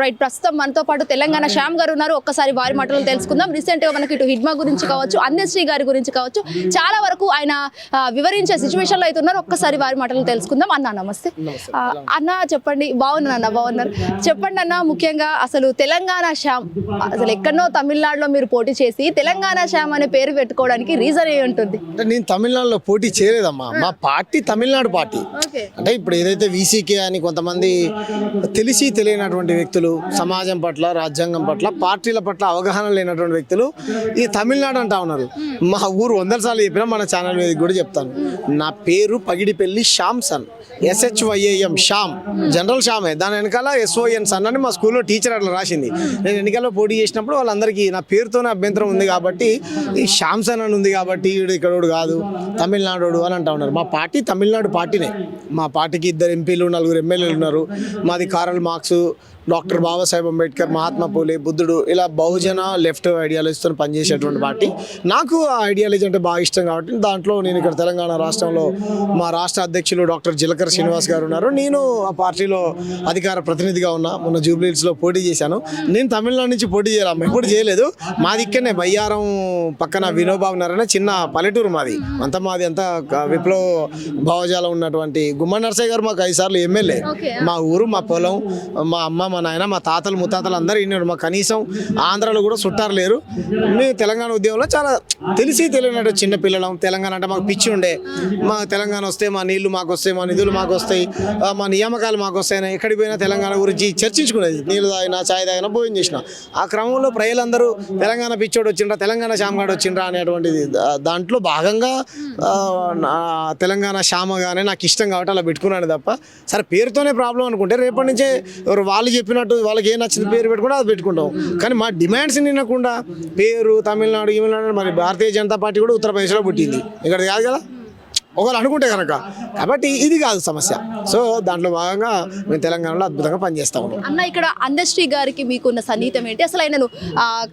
Right ప్రస్తుతం మనతో పాటు తెలంగాణ శ్యామ్ గారు ఉన్నారు. ఒక్కసారి వారి మాటలు తెలుసుకుందాం. రీసెంట్గా మనకి ఇటు హిడ్మా గురించి కావచ్చు అందశ్రీ గారి గురించి కావచ్చు చాలా వరకు ఆయన వివరించే సిచ్యువేషన్లో అయితే ఉన్నారు. ఒక్కసారి వారి మాటలు తెలుసుకుందాం. అన్న నమస్తే. అన్న చెప్పండి. బాగున్నాను అన్న? బాగున్నారు. చెప్పండి అన్న ముఖ్యంగా అసలు తెలంగాణ శ్యామ్ అసలు ఎక్కడనో తమిళనాడులో మీరు పోటీ చేసి తెలంగాణ శ్యామ్ అనే పేరు పెట్టుకోవడానికి రీజన్ ఏ ఉంటుంది? అంటే నేను తమిళనాడులో పోటీ చేయలేదమ్మా. మా పార్టీ తమిళనాడు పార్టీ. అంటే ఇప్పుడు ఏదైతే వీసీకే అని కొంతమంది తెలిసి తెలియనటువంటి వ్యక్తులు సమాజం పట్ల రాజ్యాంగం పట్ల పార్టీల పట్ల అవగాహన లేనటువంటి వ్యక్తులు ఈ తమిళనాడు అంటా ఉన్నారు. మా ఊరు వందల సార్లు చెప్పినా మన ఛానల్ మీద కూడా చెప్తాను. నా పేరు Pagidipelli Shyam Son. S H Y A M Shyam. General శ్యామే. దాని వెనకాల ఎస్ఓఎన్ సన్ అని మా స్కూల్లో టీచర్ అట్లా రాసింది. నేను ఎన్నికల్లో పోటీ చేసినప్పుడు వాళ్ళందరికీ నా పేరుతోనే అభ్యంతరం ఉంది కాబట్టి ఈ శ్యామ్ సన్ అని ఉంది కాబట్టి వీడు ఇక్కడోడు కాదు తమిళనాడు అని అంటా ఉన్నారు. మా పార్టీ తమిళనాడు పార్టీనే. మా పార్టీకి ఇద్దరు ఎంపీలు నలుగురు ఎమ్మెల్యేలు ఉన్నారు. మాది Karl Marx doctor Babasaheb Ambedkar Mahatma Phule బుద్ధుడు ఇలా బహుజన లెఫ్ట్ ఐడియాలజీతో పనిచేసేటువంటి పార్టీ. నాకు ఆ ఐడియాలజీ అంటే బాగా ఇష్టం కాబట్టి దాంట్లో నేను ఇక్కడ తెలంగాణ రాష్ట్రంలో మా రాష్ట్ర అధ్యక్షులు డాక్టర్ జిలకర్ శ్రీనివాస్ గారు ఉన్నారు. నేను ఆ పార్టీలో అధికార ప్రతినిధిగా ఉన్నా. మొన్న జూబ్లీహిల్స్లో పోటీ చేశాను. నేను తమిళనాడు నుంచి పోటీ చేయాలి ఎప్పుడు చేయలేదు. మాది ఇక్కడనే బయ్యారం పక్కన వినోబాబు నగర్ చిన్న పల్లెటూరు మాది. అంతా మాది అంతా విప్లవ భావజాలం ఉన్నటువంటి గుమ్మ నర్సయ్య గారు మాకు ఐదు సార్లు ఎమ్మెల్యే. మా ఊరు మా పొలం మా అమ్మ మా నాయన మా తాతలు ముత్తాతలు అందరూ ఇన్నారు మా కనీసం ఆంధ్రాలో కూడా చుట్టారు లేరు. మేము తెలంగాణ ఉద్యమంలో చాలా తెలిసి తెలియనట్టు చిన్న పిల్లలం తెలంగాణ అంటే మాకు పిచ్చి ఉండే. మా తెలంగాణ వస్తే మా నీళ్ళు మాకు వస్తాయి మా నిధులు మాకు వస్తాయి మా నియామకాలు మాకు వస్తాయని ఎక్కడికి పోయినా తెలంగాణ గురించి చర్చించుకునేది. నీళ్ళు తాగినా చాయ్ తాగినా భోజనం చేసిన. ఆ క్రమంలో ప్రజలందరూ తెలంగాణ పిచ్చోడు వచ్చిండ్రా తెలంగాణ శ్యామగాడు వచ్చిండ్రా అనేటువంటిది దాంట్లో భాగంగా తెలంగాణ శ్యామ తెలంగాణ నాకు ఇష్టం కాబట్టి అలా పెట్టుకున్నాను తప్ప సరే పేరుతోనే ప్రాబ్లం అనుకుంటే రేపటి నుంచే వాళ్ళు చెప్పినట్టు వాళ్ళకి ఏ నచ్చిన పేరు పెట్టుకుంటే అది పెట్టుకుంటాం. కానీ మా డిమాండ్స్ వినకుండా పేరు తమిళనాడు ఈమిళనాడు మరి భారతీయ జనతా పార్టీ కూడా ఉత్తరప్రదేశ్లో పుట్టింది. ఇక్కడ కాదు కదా? ఒకరు అనుకుంటే కనుక. కాబట్టి ఇది కాదు సమస్య. సో దాంట్లో భాగంగా మేము తెలంగాణలో అద్భుతంగా పనిచేస్తా ఉన్నాం. అన్న ఇక్కడ అందశ్రీ గారికి మీకున్న సన్నిహితం ఏంటి? అసలు ఆయనను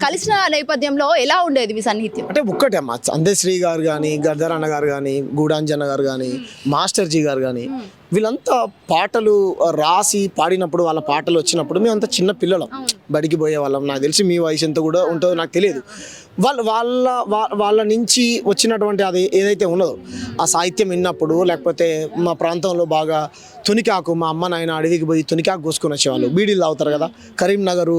కలిసిన నేపథ్యంలో ఎలా ఉండేది మీ సన్నిహిత్యం? అంటే ఒక్కటే అమ్మా. అందేశ్రీ గారు కానీ గద్దర్ అన్న గారు కానీ గూడాంజన్న గారు కానీ మాస్టర్ జీ గారు కానీ వీళ్ళంతా పాటలు రాసి పాడినప్పుడు వాళ్ళ పాటలు వచ్చినప్పుడు మేమంతా చిన్న పిల్లలం. బడికి పోయే వాళ్ళం నాకు తెలిసి మీ వయసు ఎంత కూడా ఉంటుందో నాకు తెలియదు. వాళ్ళ వాళ్ళ వాళ్ళ నుంచి వచ్చినటువంటి అది ఏదైతే ఉన్నదో ఆ సాహిత్యం విన్నప్పుడు లేకపోతే మా ప్రాంతంలో బాగా తునికాకు మా అమ్మ నాయన అడవికి పోయి తునికాకు కోసుకొని వచ్చేవాళ్ళు. బీడీలు తాగుతారు కదా కరీంనగర్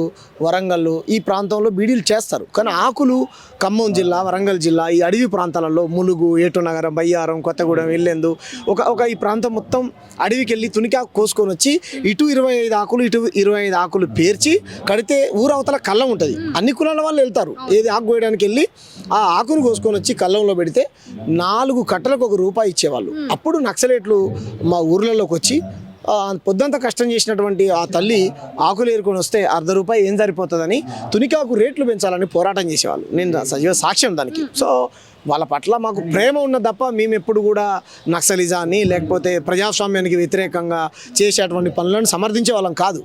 వరంగల్ ఈ ప్రాంతంలో బీడీలు చేస్తారు. కానీ ఆకులు ఖమ్మం జిల్లా వరంగల్ జిల్లా ఈ అడవి ప్రాంతాలలో ములుగు ఏటునగరం బయ్యారం కొత్తగూడెం వెళ్ళేందు ఒక ఒక ఈ ప్రాంతం మొత్తం అడవికి వెళ్ళి తునికాకు కోసుకొని వచ్చి ఇటు ఇరవై ఐదు ఆకులు ఇటు ఇరవై ఐదు ఆకులు పేర్చి కడితే ఊరవతల కళ్ళం ఉంటుంది. అన్ని కులాల వాళ్ళు వెళ్తారు. ఏది ఆకు కోయడానికి వెళ్ళి ఆ ఆకును కోసుకొని వచ్చి కళ్ళంలో పెడితే నాలుగు కట్టలకు ఒక రూపాయి ఇచ్చేవాళ్ళు. అప్పుడు నక్సలేట్లు మా ఊర్లలోకి వచ్చి పొద్దంతా కష్టం చేసినటువంటి ఆ తల్లి ఆకులు ఏరుకొని వస్తే అర్ధ రూపాయి ఏం సరిపోతుందని తునికాకు రేట్లు పెంచాలని పోరాటం చేసేవాళ్ళు. నేను సజీవ సాక్ష్యం దానికి. సో వాళ్ళ పట్ల మాకు ప్రేమ ఉన్న తప్ప మేము ఎప్పుడు కూడా నక్సలిజాన్ని లేకపోతే ప్రజాస్వామ్యానికి వ్యతిరేకంగా చేసేటువంటి పనులను సమర్థించే వాళ్ళం కాదు.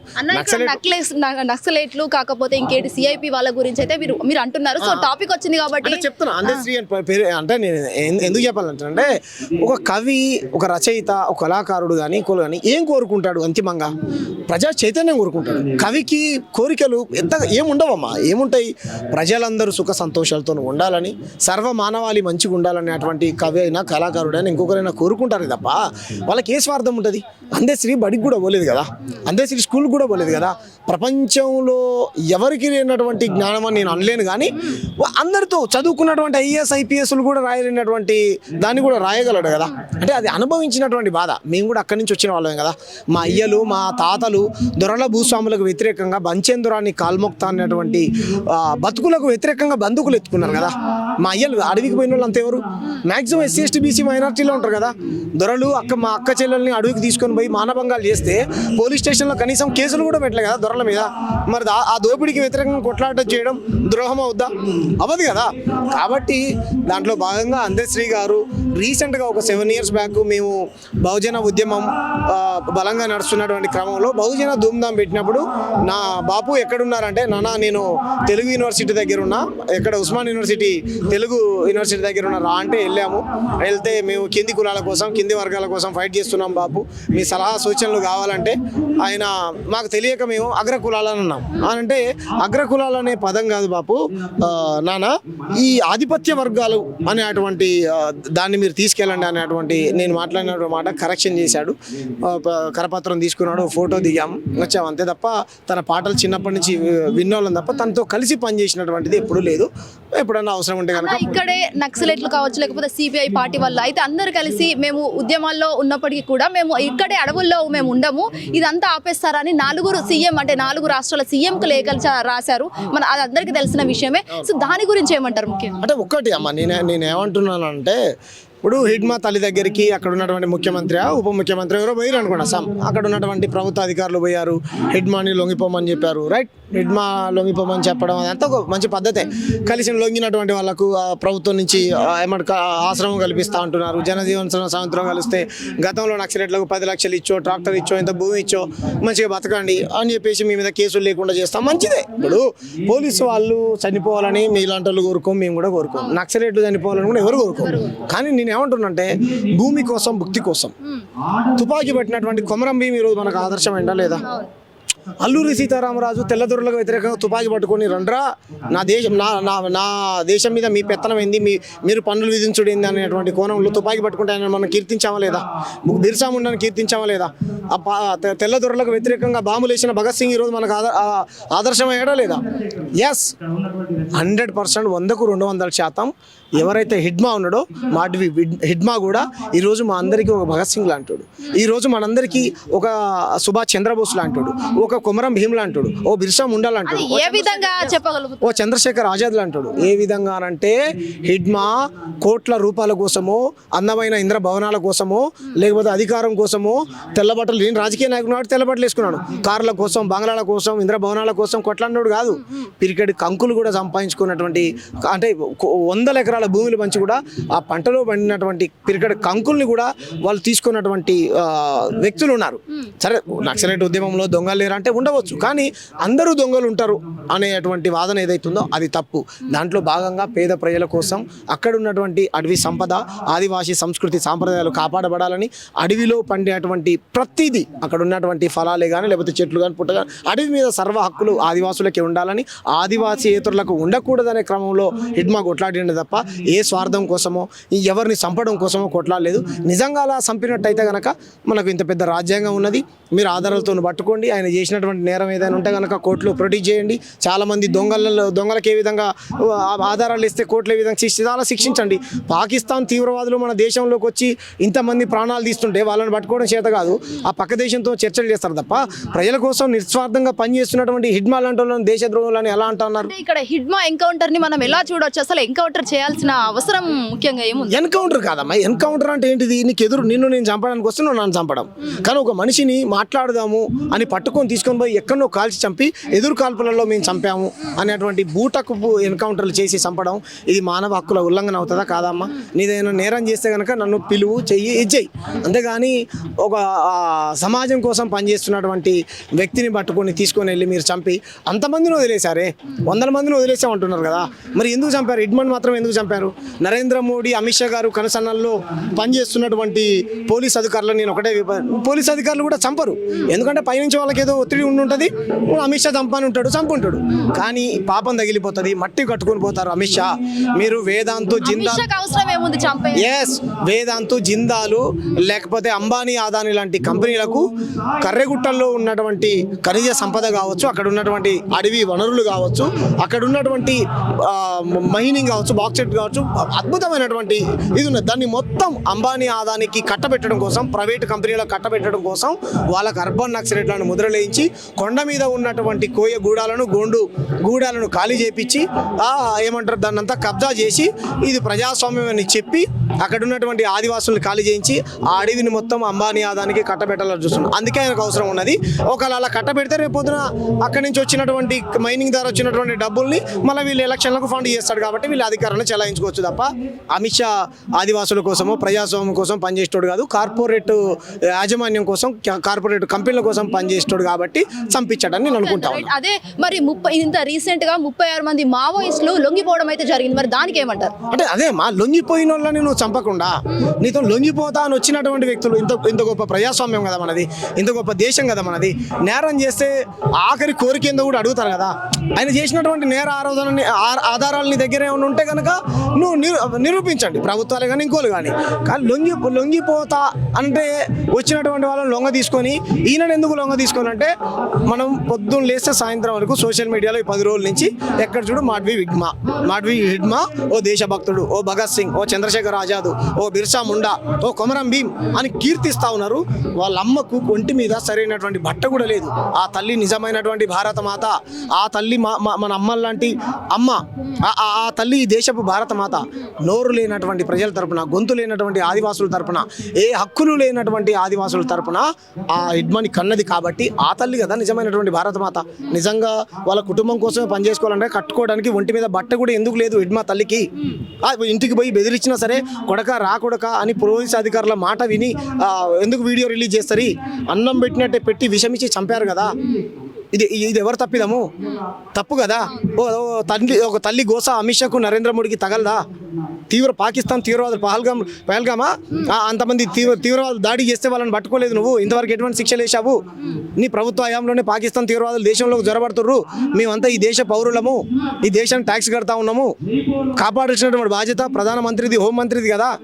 నక్సలైట్లు కాకపోతే ఇంకేటి సిఐపి వాళ్ళ గురించి అయితే మీరు మీరు అంటున్నారు. సో టాపిక్ వచ్చింది కాబట్టి చెప్తున్నా అందశ్రీ అంటే నేను ఎందుకు చెప్పాలంటే ఒక కవి ఒక రచయిత ఒక కళాకారుడు కానీ కానీ ఏం కోరుకుంటాడు అంతిమంగా? ప్రజా చైతన్యం కోరుకుంటాడు. కవికి కోరికలు ఎంత ఏముండవమ్మా? ఏముంటాయి? ప్రజలందరూ సుఖ సంతోషాలతో ఉండాలని సర్వ మానవాళి మంచిగా ఉండాలనేటువంటి కవి అయినా కళాకారుడు అయినా ఇంకొకరైనా కోరుకుంటారు తప్ప వాళ్ళకి ఏ స్వార్థం ఉంటుంది? అందశ్రీ బడికి కూడా పోలేదు కదా. అందశ్రీ స్కూల్కి కూడా పోలేదు కదా. ప్రపంచంలో ఎవరికి లేనటువంటి జ్ఞానం అని నేను అనలేను కానీ అందరితో చదువుకున్నటువంటి ఐఏఎస్ ఐపీఎస్లు కూడా రాయలేనటువంటి దాన్ని కూడా రాయగలడు కదా. అంటే అది అనుభవించినటువంటి బాధ. మేము కూడా అక్కడి నుంచి వచ్చిన వాళ్ళమే కదా. మా అయ్యలు మా తాతలు దొరల భూస్వాములకు వ్యతిరేకంగా బంచేందురాన్ని కాల్మొక్త అనేటువంటి బతుకులకు వ్యతిరేకంగా బంధుకులు ఎత్తుకున్నారు కదా. మా అయ్యలు అడవికి పోయిన వాళ్ళు అంత ఎవరు? మాక్సిమం ఎస్సీ ఎస్టీ బీసీ మైనార్టీలో ఉంటారు కదా. దొరలు అక్క మా అక్క చెల్లెల్ని అడవికి తీసుకొని పోయి మానభంగాలు చేస్తే పోలీస్ స్టేషన్లో కనీసం కేసులు కూడా పెట్టలేదు కదా దొరల మీద. మరి దా- ఆ దోపిడీకి వ్యతిరేకంగా కొట్లాట చేయడం ద్రోహం అవుద్దా? అవ్వదు కదా. కాబట్టి దాంట్లో భాగంగా అందశ్రీ గారు రీసెంట్గా ఒక సెవెన్ ఇయర్స్ బ్యాక్ మేము బహుజన ఉద్యమం బలంగా నడుస్తున్నటువంటి క్రమంలో బహుజన ధూమ్ధాం పెట్టినప్పుడు నా బాపు ఎక్కడున్నారంటే నాన్న నేను తెలుగు యూనివర్సిటీ దగ్గర ఉన్నా ఎక్కడ ఉస్మాన్ యూనివర్సిటీ తెలుగు యూనివర్సిటీ దగ్గర ఉన్న రా అంటే వెళ్ళాము. వెళ్తే మేము కింది కులాల కోసం కింది వర్గాల కోసం ఫైట్ చేస్తున్నాం బాబు మీ సలహా సూచనలు కావాలంటే ఆయన మాకు తెలియక మేము అగ్ర కులాలని అన్నాం అనంటే అంటే అగ్ర కులాలు అనే పదం కాదు బాపు. నాన్న ఈ ఆధిపత్య వర్గాలు అనేటువంటి అటువంటి దాన్ని మీరు తీసుకెళ్ళండి అనేటువంటి నేను మాట్లాడిన మాట కరెక్షన్ చేశాడు. కరపత్రం తీసుకున్నాడు ఫోటో దిగాం. వచ్చాం అంతే తప్ప తన పాటలు చిన్నప్పటి నుంచి విన్నోళ్ళం తప్ప తనతో కలిసి పనిచేసినటువంటిది ఎప్పుడూ లేదు. ఎప్పుడన్నా అవసరం ఉంటే ఇక్కడే నక్సలైట్లు కావచ్చు లేకపోతే సిపిఐ పార్టీ వల్ల అయితే అందరు కలిసి మేము ఉద్యమాల్లో ఉన్నప్పటికీ కూడా మేము ఇక్కడే అడవుల్లో మేము ఉండము. ఇదంతా ఆపేస్తారని నలుగురు సీఎం అంటే నాలుగు రాష్ట్రాల సీఎంకు లేఖలు రాశారు. మన అది అందరికీ తెలిసిన విషయమే. సో దాని గురించి ఏమంటారు ముఖ్యంగా? అంటే ఒక్కటి అమ్మ నేను నేను ఏమంటున్నానంటే ఇప్పుడు హిడ్మా తల్లి దగ్గరికి అక్కడ ఉన్నటువంటి ముఖ్యమంత్రి ఉప ముఖ్యమంత్రి ఎవరో పోయారు అనుకోండి సమ్ అక్కడ ఉన్నటువంటి ప్రభుత్వ అధికారులు పోయారు. హిడ్మాని లొంగిపోమని చెప్పారు. రైట్? హిడ్మా లొంగిపోమని చెప్పడం అదంతా ఒక మంచి పద్ధతే. కలిసి లొంగినటువంటి వాళ్ళకు ప్రభుత్వం నుంచి ఆ ఆశ్రమం కల్పిస్తా అంటున్నారు. జనజీవన సాయంత్రం కలిస్తే గతంలో నక్సలెట్లకు పది లక్షలు ఇచ్చో ట్రాక్టర్ ఇచ్చో ఇంత భూమి ఇచ్చో మంచిగా బతకండి అని చెప్పేసి మీ మీద కేసులు లేకుండా చేస్తాం. మంచిదే. ఇప్పుడు పోలీసు వాళ్ళు చనిపోవాలని మీలాంటి వాళ్ళు కోరుకోం మేము కూడా కోరుకోం. నక్సలెట్లు చనిపోవాలని కూడా ఎవరు కోరుకోరు. కానీ నేను ఏమంటున్నంటే భూమి కోసం భుక్తి కోసం. తుపాకీ పట్టినటువంటి కొమరం భీమ్ ఈరోజు మనకు ఆదర్శమైందా లేదా? అల్లూరి సీతారామరాజు తెల్లదొరలకు వ్యతిరేకంగా తుపాకీ పట్టుకొని రండ్రా నా దేశం నా నా నా దేశం మీద మీ పెత్తనం ఏంది? మీ మీరు పన్నులు విధించుడు ఏంది అనేటువంటి కోణంలో తుపాకీ పట్టుకుంటే ఆయన మనం కీర్తించామా లేదా? బిర్సా ముండాన్ని కీర్తించామా లేదా? ఆ తెల్లదొరలకు వ్యతిరేకంగా బాంబులు వేసిన భగత్ సింగ్ ఈరోజు మనకు ఆదర్శమయ్యాడా లేదా? ఎస్ హండ్రెడ్ పర్సెంట్ వందకు రెండు వందల శాతం ఎవరైతే హిడ్మా ఉన్నాడో మాటివి హిడ్మా కూడా ఈరోజు మా అందరికీ ఒక భగత్ సింగ్ లాంటాడు. ఈరోజు మనందరికీ ఒక సుభాష్ చంద్రబోస్ లాంటాడు ఒక కుమరం భీమ్ లాంటాడు ఓ బిర్సా ముండా లాంటాడు ఏ విధంగా చెప్పగలుగుతారు? ఓ చంద్రశేఖర్ ఆజాద్ అంటాడు ఏ విధంగా అంటే హిడ్మా కోట్ల రూపాయల కోసమో అందమైన ఇంద్ర భవనాల కోసమో లేకపోతే అధికారం కోసమో తెల్లబట్టలు నేను రాజకీయ నాయకుడు కాబట్టి తెల్లబట్టలు వేసుకున్నాను. కార్ల కోసం బంగ్లాల కోసం ఇంద్ర భవనాల కోసం కొట్లాడినోడు కాదు. పిరికెడి కంకులు కూడా సంపాదించుకున్నటువంటి అంటే వందల ఎకరాల భూములు పంచి కూడా ఆ పంటలో పండినటువంటి పిరికెడి కంకుల్ని కూడా వాళ్ళు తీసుకున్నటువంటి వ్యక్తులు ఉన్నారు. సరే నక్సలైట్ ఉద్యమంలో దొంగలు లేరు అంటే ఉండవచ్చు. కానీ అందరూ దొంగలు ఉంటారు అనేటువంటి వాదన ఏదైతుందో అది తప్పు. దాంట్లో భాగంగా పేద ప్రజల కోసం అక్కడ ఉన్నటువంటి అడవి సంపద ఆదివాసీ సంస్కృతి సాంప్రదాయాలు కాపాడబడాలని అడవిలో పండేటువంటి ప్రతిదీ అక్కడ ఉన్నటువంటి ఫలాలే కానీ లేకపోతే చెట్లు కానీ పుట్ట కానీ అడవి మీద సర్వ హక్కులు ఆదివాసులకే ఉండాలని ఆదివాసీయేతరులకు ఉండకూడదనే క్రమంలో హిడ్మా కొట్లాడింది తప్ప ఏ స్వార్థం కోసమో ఎవరిని చంపడం కోసమో కొట్లాడలేదు. నిజంగా అలా చంపినట్టయితే గనక మనకు ఇంత పెద్ద రాజ్యాంగం ఉన్నది. మీరు ఆధారాలతో పట్టుకోండి. ఆయన చేసినటువంటి నేరం ఏదైనా ఉంటే కనుక కోర్టులో ప్రొడ్యూస్ చేయండి. చాలామంది దొంగలలో దొంగలకు ఏ విధంగా ఆ, ఆధారాలు ఇస్తే కోర్టులు ఏ విధంగా శిక్ష చాలా శిక్షించండి. పాకిస్తాన్ తీవ్రవాదులు మన దేశంలోకి వచ్చి ఇంతమంది ప్రాణాలు తీస్తుంటే వాళ్ళని పట్టుకోవడం చేత కాదు. ఆ పక్క దేశంతో చర్చలు చేస్తారు తప్ప ప్రజల కోసం నిస్వార్థంగా పనిచేస్తున్నటువంటి హిడ్మా లాంటి వాళ్ళని దేశద్రోహులని ఎలా అంటున్నారు? ఇక్కడ హిడ్మా ఎన్కౌంటర్ని మనం ఎలా చూడొచ్చు? అసలు ఎన్కౌంటర్ చేయాల్సిన అవసరం ముఖ్యంగా ఏముంది? ఎన్కౌంటర్ కాదమ్మా. ఎన్కౌంటర్ అంటే ఏంటిది? నీకు ఎదురు నిన్ను నేను చంపడానికి వస్తే నువ్వు నన్ను చంపడం. కానీ ఒక మనిషిని మాట్లాడదాము అని పట్టుకొని తీసుకొని పోయి ఎక్కడో కాల్చి చంపి ఎదురు కాల్పులలో మేము చంపాము అనేటువంటి బూటకు ఎన్కౌంటర్లు చేసి చంపడం ఇది మానవ హక్కుల ఉల్లంఘన అవుతుందా కాదమ్మా? నీదైనా నేరం చేస్తే కనుక నన్ను పిలువు చెయ్యి ఇచ్చేయి అంతేగాని ఒక సమాజం కోసం పనిచేస్తున్నటువంటి వ్యక్తిని పట్టుకొని తీసుకొని వెళ్ళి మీరు చంపి అంతమందిని వదిలేశారే? వందల మందిని వదిలేసామంటున్నారు కదా. మరి ఎందుకు చంపారు? ఇడ్మన్ మాత్రం ఎందుకు చంపారు? నరేంద్ర మోడీ అమిత్ షా గారు కనసన్నల్లో పనిచేస్తున్నటువంటి పోలీస్ అధికారులను నేను ఒకటే పోలీస్ అధికారులు కూడా చంపరు. ఎందుకంటే పైనుంచి వాళ్ళకి ఏదో ఒత్తిడి ఉండి ఉంటుంది అమిత్ షా చంపని ఉంటాడు చంపుంటాడు. కానీ పాపం తగిలిపోతుంది మట్టి కట్టుకొని పోతారు అమిత్ షా. మీరు వేదాంతు జిందా అవసరం ఏముంది చంపే ఎస్ వేదాంతు జిందాలు లేకపోతే అంబానీ ఆదాని లాంటి కంపెనీలకు కర్రెగుట్టల్లో ఉన్నటువంటి ఖనిజ సంపద కావచ్చు అక్కడ ఉన్నటువంటి అడవి వనరులు కావచ్చు అక్కడ ఉన్నటువంటి మైనింగ్ కావచ్చు బాక్సెట్ కావచ్చు అద్భుతమైనటువంటి ఇది ఉన్నది. దాన్ని మొత్తం అంబానీ ఆదానికి కట్టబెట్టడం కోసం ప్రైవేట్ కంపెనీలకు కట్టబెట్టడం కోసం వాళ్ళకు అర్బన్ నక్సలెట్లను ముద్రలేయించి కొండ మీద ఉన్నటువంటి కోయ గూడాలను గోండు గూడాలను ఖాళీ చేపించి ఏమంటారు దాన్నంతా కబ్జా చేసి ఇది ప్రజాస్వామ్యం అని చెప్పి అక్కడ ఉన్నటువంటి ఆదివాసులను ఖాళీ చేయించి ఆ అడవిని మొత్తం అంబానీ ఆదానికి కట్టబెట్టాలని చూస్తున్నాం అందుకే ఆయనకు అవసరం ఉన్నది. ఒకవేళ అలా కట్టబెడితే రేపు పొద్దున అక్కడి నుంచి వచ్చినటువంటి మైనింగ్ ద్వారా వచ్చినటువంటి డబ్బుల్ని మళ్ళీ వీళ్ళు ఎలక్షన్లకు ఫండ్ చేస్తాడు కాబట్టి వీళ్ళు అధికారాన్ని చెలాయించుకోవచ్చు తప్ప అమిత్ షా ఆదివాసుల కోసమో ప్రజాస్వామ్యం కోసం పనిచేసేటోడు కాదు కార్పొరేట్ యాజమాన్యం కోసం కార్పొరేట్ కంపెనీల కోసం పనిచేసేటోడు కాబట్టి చంపించాడని నేను అనుకుంటా ఉన్నాను. అదే మరి ముప్పై ఇంత రీసెంట్గా ముప్పై ఆరు మంది మావోయిస్టులు లొంగిపోవడం అయితే జరిగింది. మరి దానికి ఏమంటారు? అంటే అదే మా లొంగిపోయిన వాళ్ళని నువ్వు చంపకుండా నీతో లొంగిపోతా అని వచ్చినటువంటి వ్యక్తులు ఇంత ఇంత గొప్ప ప్రజాస్వామ్యం కదా మనది ఇంత గొప్ప దేశం కదా మనది. నేరం చేస్తే ఆఖరి కోరిక ఏందో కూడా అడుగుతారు కదా. ఆయన చేసినటువంటి నేర ఆరోధన ఆధారాలు నీ దగ్గరే ఉంటే కనుక నువ్వు నిరూ- నిరూపించండి. ప్రభుత్వాలే కానీ ఇంకోలు కానీ కానీ లొంగి లొంగిపోతా అంటే వచ్చినటువంటి వాళ్ళని లొంగ తీసుకొని ఈయన ఎందుకు లొంగ తీసుకోవాలంటే మనం పొద్దున్న లేస్తే సాయంత్రం వరకు సోషల్ మీడియాలో ఈ పది రోజుల నుంచి ఎక్కడ చూడు మాడ్వి విగ్మా మాడ్వి హిడ్మా ఓ దేశభక్తుడు ఓ భగత్ సింగ్ ఓ చంద్రశేఖర్ ఆజాద్ ఓ బిర్సా ముండా ఓ కొమరం భీమ్ అని కీర్తిస్తా ఉన్నారు. వాళ్ళ అమ్మకు ఒంటి మీద సరైనటువంటి బట్ట కూడా లేదు. ఆ తల్లి నిజమైనటువంటి భారత మాత ఆ తల్లి మా మన అమ్మ లాంటి అమ్మ ఆ- ఆ ఆ తల్లి ఈ దేశపు భారత మాత నోరు లేనటువంటి ప్రజల తరపున గొంతు లేనటువంటి ఆదివాసుల తరపున ఏ హక్కులు లేనటువంటి ఆదివాసుల తరపున ఆ హిడ్మని కన్నది కాబట్టి ఆ తల్లి కదా నిజమైనటువంటి భారత మాత నిజంగా వాళ్ళ కుటుంబం కోసమే పనిచేసుకోవాలంటే కట్టుకోవడానికి ఒంటి మీద బట్ట కూడా ఎందుకు లేదు హిడ్మా తల్లికి? ఇంటికి పోయి బెదిరించినా సరే కొడక రా కొడక అని పోలీస్ అధికారుల మాట విని ఎందుకు వీడియో రిలీజ్ చేస్తారు? అన్నం పెట్టినట్టే పెట్టి విషమిచ్చి చంపారు కదా. ఇది ఇది ఎవరు తప్పిదము? తప్పు కదా? ఓ ఓ తల్లి ఒక తల్లి గోస అమిత్ నరేంద్ర మోడీకి తగలదా? తీవ్ర పాకిస్తాన్ తీవ్రవాదులు పహల్గామ్? పహల్గామా అంతమంది తీవ్ర తీవ్రవాదులు దాడి చేస్తే వాళ్ళని పట్టుకోలేదు నువ్వు. ఇంతవరకు ఎటువంటి శిక్షలు వేసావు నీ ప్రభుత్వ హయాంలోనే పాకిస్తాన్ తీవ్రవాదులు దేశంలోకి జ్వరబడుతుర్రు మేమంతా ఈ దేశ పౌరులము. ఈ దేశాన్ని ట్యాక్స్ కడతా ఉన్నాము. కాపాడాల్సినటువంటి బాధ్యత ప్రధానమంత్రిది హోంమంత్రిది కదా?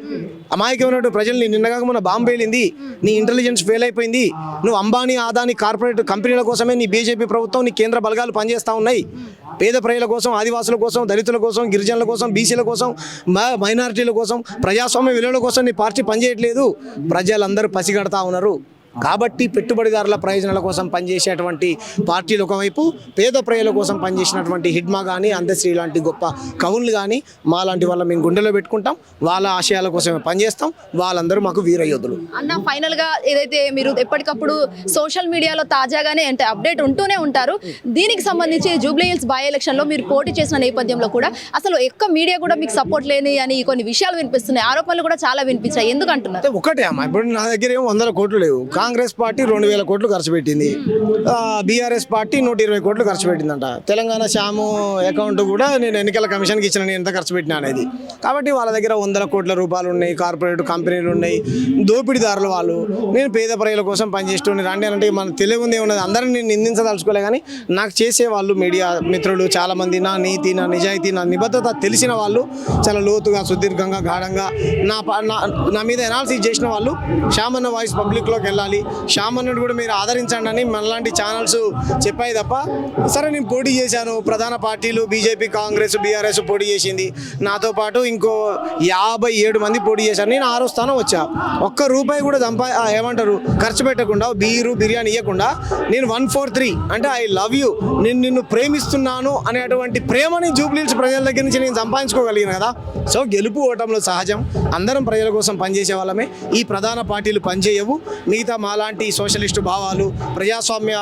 అమాయకమైనటువంటి ప్రజల్ని నిన్నగా మన బాంబు పేలింది నీ ఇంటెలిజెన్స్ ఫెయిల్ అయిపోయింది. నువ్వు అంబానీ ఆదాని కార్పొరేట్ కంపెనీల కోసమే నీ బీజేపీ ప్రభుత్వం నీ కేంద్ర బలగాలు పనిచేస్తూ ఉన్నాయి. పేద ప్రజల కోసం ఆదివాసుల కోసం దళితుల కోసం గిరిజనుల కోసం బీసీల కోసం మ- మైనారిటీల కోసం ప్రజాస్వామ్య విలువల కోసం నీ పార్టీ పనిచేయట్లేదు. ప్రజలందరూ పసిగడతా ఉన్నారు. కాబట్టి పెట్టుబడిదారుల ప్రయోజనాల కోసం పనిచేసేటువంటి పార్టీలు ఒకవైపు పేద ప్రజల కోసం పనిచేసినటువంటి హిడ్మా కానీ అందశ్రీ లాంటి గొప్ప కవులు కానీ మా లాంటి వాళ్ళ మేము గుండెలో పెట్టుకుంటాం. వాళ్ళ ఆశయాల కోసమే పనిచేస్తాం. వాళ్ళందరూ మాకు వీరయోధులు. అన్న ఫైనల్గా ఏదైతే మీరు ఎప్పటికప్పుడు సోషల్ మీడియాలో తాజాగానే అంటే అప్డేట్ ఉంటూనే ఉంటారు. దీనికి సంబంధించి జూబ్లీ హిల్స్ బై ఎలక్షన్లో మీరు పోటీ చేసిన నేపథ్యంలో కూడా అసలు ఎక్క మీడియా కూడా మీకు సపోర్ట్ లేని అని కొన్ని విషయాలు వినిపిస్తున్నాయి. ఆరోపణలు కూడా చాలా వినిపించాయి. ఎందుకు అంటున్నారు అయితే ఒకటే అమ్మా ఇప్పుడు నా దగ్గర ఏమో వందల కోట్లు లేవు. కాంగ్రెస్ పార్టీ రెండు వేల కోట్లు ఖర్చు పెట్టింది. బీఆర్ఎస్ పార్టీ నూట ఇరవై కోట్లు ఖర్చు పెట్టిందంట. తెలంగాణ శ్యాము అకౌంట్ కూడా నేను ఎన్నికల కమిషన్కి ఇచ్చిన నేను ఎంత ఖర్చు పెట్టినా అనేది. కాబట్టి వాళ్ళ దగ్గర వందల కోట్ల రూపాయలు ఉన్నాయి కార్పొరేట్ కంపెనీలు ఉన్నాయి దోపిడీదారులు వాళ్ళు. నేను పేద ప్రజల కోసం పనిచేస్తున్న రండి అంటే మన తెలివి ఉంది ఉన్నది అందరిని నేను నిందించదలుచుకోలే కానీ నాకు చేసే వాళ్ళు మీడియా మిత్రులు చాలామంది నా నీతి నా నిజాయితీ నా నిబద్ధత తెలిసిన వాళ్ళు చాలా లోతుగా సుదీర్ఘంగా గాఢంగా నా ప- నా నా మీద ఎనాలిసిస్ చేసిన వాళ్ళు శ్యామన్న వాయిస్ పబ్లిక్లోకి వెళ్ళాలి. శ్యామన్నను కూడా మీరు ఆదరించండి అని మనలాంటి ఛానల్స్ చెప్పాయి తప్ప సరే నేను పోటీ చేశాను. ప్రధాన పార్టీలు బీజేపీ కాంగ్రెస్ బీఆర్ఎస్ పోటీ చేసింది. నాతో పాటు ఇంకో యాభై ఏడు మంది పోటీ చేశారు. నేను ఆరో స్థానం వచ్చా. ఒక్క రూపాయి కూడా సంపా ఏమంటారు ఖర్చు పెట్టకుండా బీరు బిర్యానీ ఇవ్వకుండా నేను వన్ ఫోర్ త్రీ అంటే ఐ లవ్ యూ నేను నిన్ను ప్రేమిస్తున్నాను అనేటువంటి ప్రేమని జూబ్లీల్స్ ప్రజల దగ్గర నుంచి నేను సంపాదించుకోగలిగాను కదా. సో గెలుపు ఓటంలో సహజం. అందరం ప్రజల కోసం పనిచేసే వాళ్ళమే. ఈ ప్రధాన పార్టీలు పనిచేయవు. మిగతా మాలాంటి సోషలిస్టు భావాలు ప్రజాస్వామ్య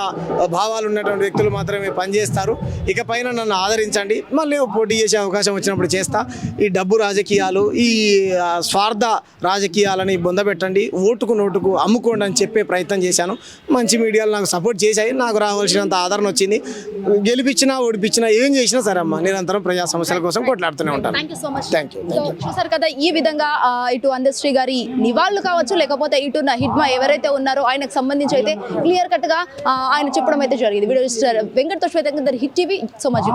భావాలు ఉన్నటువంటి వ్యక్తులు మాత్రమే పనిచేస్తారు. ఇకపైన నన్ను ఆదరించండి. మళ్ళీ పోటీ చేసే అవకాశం వచ్చినప్పుడు చేస్తా. ఈ డబ్బు రాజకీయాలు ఈ స్వార్థ రాజకీయాలని బొందబెట్టండి ఓటుకు నోటుకు అమ్ముకోండి అని చెప్పే ప్రయత్నం చేశాను. మంచి మీడియాలు నాకు సపోర్ట్ చేశాయి. నాకు రావాల్సినంత ఆదరణ వచ్చింది. గెలిపించినా ఓడిపించినా ఏం చేసినా సరే అమ్మా నిరంతరం ప్రజా సమస్యల కోసం కొట్లాడుతూనే ఉంటాను. థ్యాంక్ యూ చూసారు కదా ఈ విధంగా ఇటు అందశ్రీ గారి నివాళులు కావచ్చు లేకపోతే ఇటు నా హిడ్మా ఎవరైతే ఉన్నారో ఆయనకు సంబంధించి అయితే క్లియర్ కట్గా ఆయన చెప్పడం అయితే జరిగింది. Video వెంకటతో hit TV so much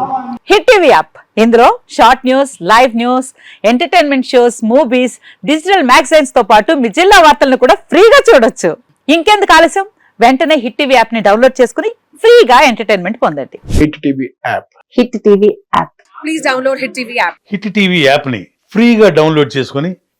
hit TV app. ఇందులో short news live news entertainment shows movies digital మ్యాగజైన్స్తో పాటు మీ జిల్లా వార్తలను కూడా ఫ్రీగా చూడొచ్చు. ఇంకెందుకు ఆలస్యం? వెంటనే హిట్ టీవీ యాప్ని డౌన్లోడ్ చేసుకుని ఫ్రీగా ఎంటర్టైన్మెంట్ పొందండి. Hit TV app. Hit TV app. Hit TV యాప్ని ఫ్రీగా డౌన్లోడ్ చేసుకొని